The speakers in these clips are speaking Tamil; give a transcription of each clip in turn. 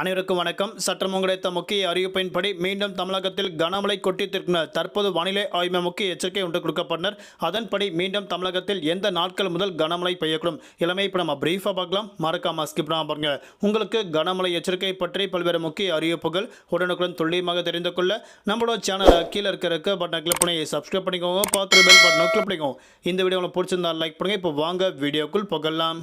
அனைவருக்கும் வணக்கம். சற்றம் கிடைத்த முக்கிய அறிவிப்பின்படி மீண்டும் தமிழகத்தில் கனமழை கொட்டித்திருக்கிறார் தற்போது வானிலை ஆய்வு முக்கிய எச்சரிக்கை ஒன்று கொடுக்கப்பட்டனர். அதன்படி மீண்டும் தமிழகத்தில் எந்த நாட்கள் முதல் கனமழை பெய்யக்கூடும்? இளமை இப்போ நம்ம பிரீஃபாக பார்க்கலாம். மறக்காம ஸ்கிப் பண்ணாம பாருங்க. உங்களுக்கு கனமழை எச்சரிக்கை பற்றி பல்வேறு முக்கிய அறிவிப்புகள் உடனுக்குடன் துல்லியமாக தெரிந்து கொள்ள நம்மளோட சேனலை கீழே இருக்கிற இருக்க பட்டனை கிளிக் பண்ணி சப்ஸ்கிரைப் பண்ணிக்கோங்க. பார்த்து பெல் பட்டனை கிளிக் பண்ணிக்கோங்க. இந்த வீடியோ உங்களுக்கு பிடிச்சிருந்தா லைக் பண்ணுங்கள் இப்போ வாங்க வீடியோக்குள் புகழலாம்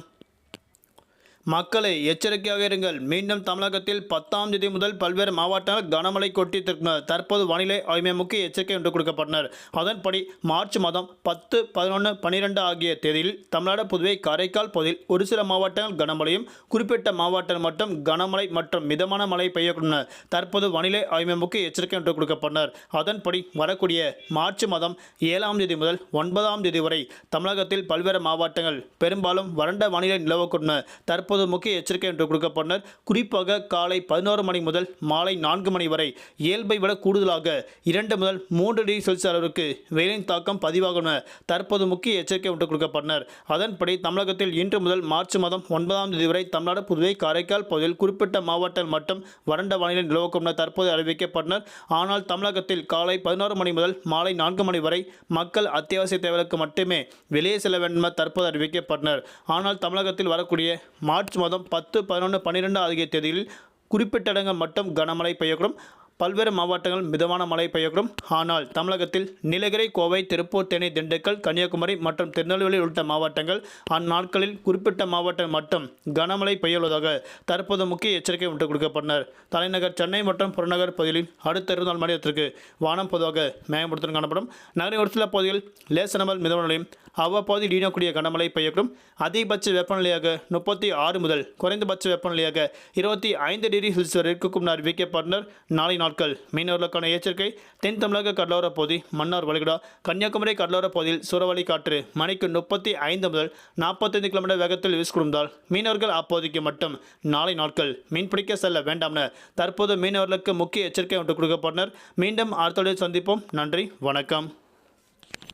மக்களை எச்சரிக்கையாக இருங்கள். மீண்டும் தமிழகத்தில் பத்தாம் தேதி முதல் பல்வேறு மாவட்டங்கள் கனமழை கொட்டித்திருக்கிறது தற்போது வானிலை ஆய்வு முக்கிய எச்சரிக்கை ஒன்று கொடுக்கப்பட்டனர். அதன்படி மார்ச் மாதம் பத்து பதினொன்று பன்னிரெண்டு ஆகிய தேதியில் தமிழ்நாடு புதுவை காரைக்கால் பகுதியில் ஒரு சில மாவட்டங்கள் கனமழையும் குறிப்பிட்ட மாவட்டங்கள் மட்டும் கனமழை மற்றும் மிதமான மழை பெய்யக்கூடும் தற்போது வானிலை ஆய்வு முக்கிய எச்சரிக்கை ஒன்று கொடுக்கப்பட்டனர். அதன்படி வரக்கூடிய மார்ச் மாதம் ஏழாம் தேதி முதல் ஒன்பதாம் தேதி வரை தமிழகத்தில் பல்வேறு மாவட்டங்கள் பெரும்பாலும் வறண்ட வானிலை நிலவக்கூடும் தற்போது முக்கிய எச்சரிக்கை என்று கொடுக்கப்பட்டனர் குறிப்பாக காலை பதினோரு மணி முதல் மாலை நான்கு மணி வரை இயல்பை விட கூடுதலாக இரண்டு முதல் மூன்று டிகிரி செல்சியஸ் அளவிற்கு வெயிலின் தாக்கம் பதிவாகும் என தற்போது முக்கிய எச்சரிக்கை ஒன்று கொடுக்கப்பட்டனர் அதன்படி தமிழகத்தில் இன்று முதல் மார்ச் மாதம் ஒன்பதாம் தேதி வரை தமிழ்நாடு புதுவை காரைக்கால் பகுதியில் குறிப்பிட்ட மாவட்டங்கள் மட்டும் வறண்ட வானிலை நிலவுக்கும் என தற்போது அறிவிக்கப்பட்டனர் ஆனால் தமிழகத்தில் காலை பதினோரு மணி முதல் மாலை நான்கு மணி வரை மக்கள் அத்தியாவசிய தேவைகளுக்கு மட்டுமே வெளியே செல்ல வேண்டும் என தற்போது அறிவிக்கப்பட்டனர் ஆனால் தமிழகத்தில் வரக்கூடிய மார்ச் மாதம் பத்து பதினொன்று பன்னிரெண்டு ஆகிய தேதியில் குறிப்பிட்டடங்க மட்டும் கனமழை பெய்யக்கூடும். பல்வேறு மாவட்டங்கள் மிதமான மழை பெய்யக்கூடும். ஆனால் தமிழகத்தில் நீலகிரி கோவை திருப்பூர் தேனி திண்டுக்கல் கன்னியாகுமரி மற்றும் திருநெல்வேலி உள்ளிட்ட மாவட்டங்கள் அந்நாட்களில் குறிப்பிட்ட மாவட்டம் மட்டும் கனமழை பெய்யுள்ளதாக தற்போது முக்கிய எச்சரிக்கை ஒன்று கொடுக்கப்பட்டனர். தலைநகர் சென்னை மற்றும் புறநகர் பகுதிகளில் அடுத்த இருபது நாள் வானம் பொதுவாக மேம்படுத்தும் காணப்படும். நகரின் ஒரு சில பகுதிகளில் லேசனமல் மிதமான நிலையும் அவ்வப்போது இடியக்கூடிய கனமழை பெய்யக்கூடும். அதிகபட்ச வெப்பநிலையாக முப்பத்தி ஆறு முதல் குறைந்தபட்ச வெப்பநிலையாக இருபத்தி ஐந்து டிகிரி செல்சியஸ் வரை இருக்கும் என அறிவிக்கப்பட்டனர். நாளை நாட்கள் மீனவர்களுக்கான எச்சரிக்கை. தென் தமிழக கடலோர பகுதி மன்னார் வளைகுடா கன்னியாகுமரி கடலோர பகுதியில் சூறாவளி காற்று மணிக்கு முப்பத்தி ஐந்து முதல் நாற்பத்தைந்து கிலோமீட்டர் வேகத்தில் வீசிக்கொடுந்தால் மீனவர்கள் அப்போதைக்கு மட்டும் நாளை நாட்கள் மீன்பிடிக்க செல்ல வேண்டாம் என தற்போது மீனவர்களுக்கு முக்கிய எச்சரிக்கை ஒன்று கொடுக்கப்பட்டனர். மீண்டும் அடுத்த சந்திப்போம். நன்றி வணக்கம்.